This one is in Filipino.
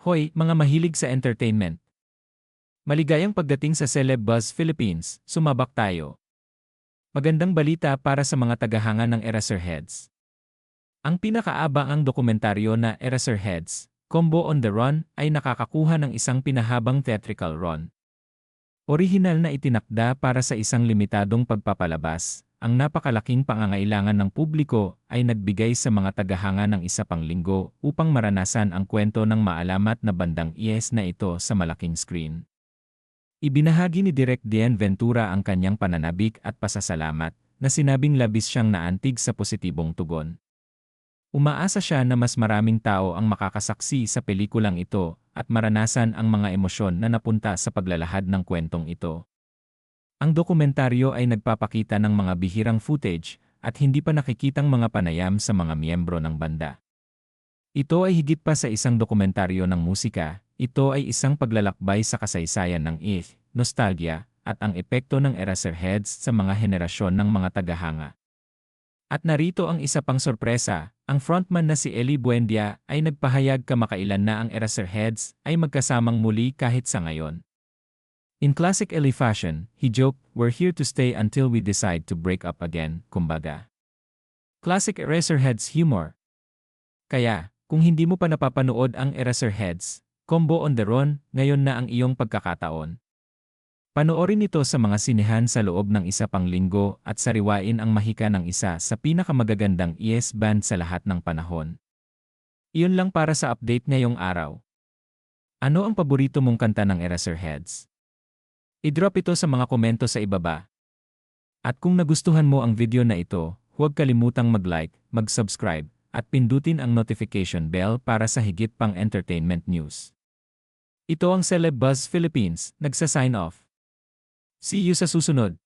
Hoy, mga mahilig sa entertainment. Maligayang pagdating sa Celeb Buzz Philippines, sumabak tayo. Magandang balita para sa mga tagahanga ng Eraserheads. Ang pinakaabangang dokumentaryo na Eraserheads, Combo on the Run ay nakakakuha ng isang pinahabang theatrical run. Orihinal na itinakda para sa isang limitadong pagpapalabas, ang napakalaking pangangailangan ng publiko ay nagbigay sa mga tagahanga ng isa pang linggo upang maranasan ang kwento ng maalamat na bandang IS na ito sa malaking screen. Ibinahagi ni Direk Dien Ventura ang kanyang pananabik at pasasalamat na sinabing labis siyang naantig sa positibong tugon. Umaasa siya na mas maraming tao ang makakasaksi sa pelikulang ito at maranasan ang mga emosyon na napunta sa paglalahad ng kwentong ito. Ang dokumentaryo ay nagpapakita ng mga bihirang footage at hindi pa nakikitang mga panayam sa mga miyembro ng banda. Ito ay higit pa sa isang dokumentaryo ng musika, ito ay isang paglalakbay sa kasaysayan ng ETH, nostalgia, at ang epekto ng Eraserheads sa mga henerasyon ng mga tagahanga. At narito ang isa pang sorpresa, ang frontman na si Eli Buendia ay nagpahayag kamakailan na ang Eraserheads ay magkasamang muli kahit sa ngayon. In classic Ellie fashion, he joked, we're here to stay until we decide to break up again, kumbaga. Classic Eraserheads humor. Kaya, kung hindi mo pa napapanood ang Eraserheads, Combo on the Run, ngayon na ang iyong pagkakataon. Panoorin ito sa mga sinehan sa loob ng isa pang linggo at sariwain ang mahika ng isa sa pinakamagagandang ES band sa lahat ng panahon. Iyon lang para sa update ngayong araw. Ano ang paborito mong kanta ng Eraserheads? I-drop ito sa mga komento sa ibaba. At kung nagustuhan mo ang video na ito, huwag kalimutang mag-like, mag-subscribe, at pindutin ang notification bell para sa higit pang entertainment news. Ito ang Celeb Buzz Philippines, nagsa-sign off. See you sa susunod.